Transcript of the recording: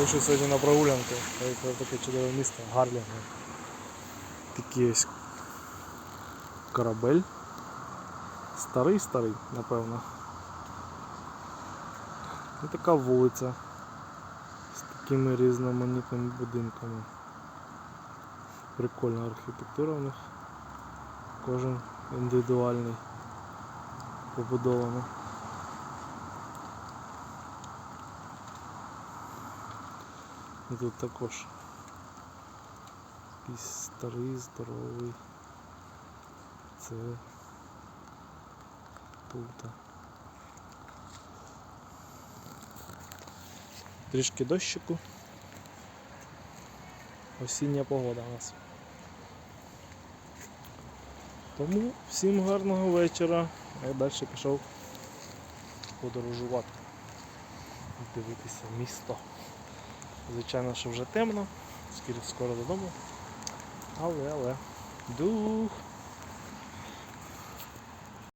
Вийшов сьогодні на прогулянку. Поїхав в таке чудове місто Гарлінг. Такий ось корабель. Старий-старий, напевно. І така вулиця з такими різноманітними будинками. Прикольна архітектура у них. Кожен індивідуальний побудовано. І тут також якийсь старий, здоровий. Це тут. Трішки дощику. Осіння погода у нас. Тому всім гарного вечора. Я далі пішов подорожувати. Дивитися місто. Звичайно, що вже темно, скільки скоро додому. Але, але, дух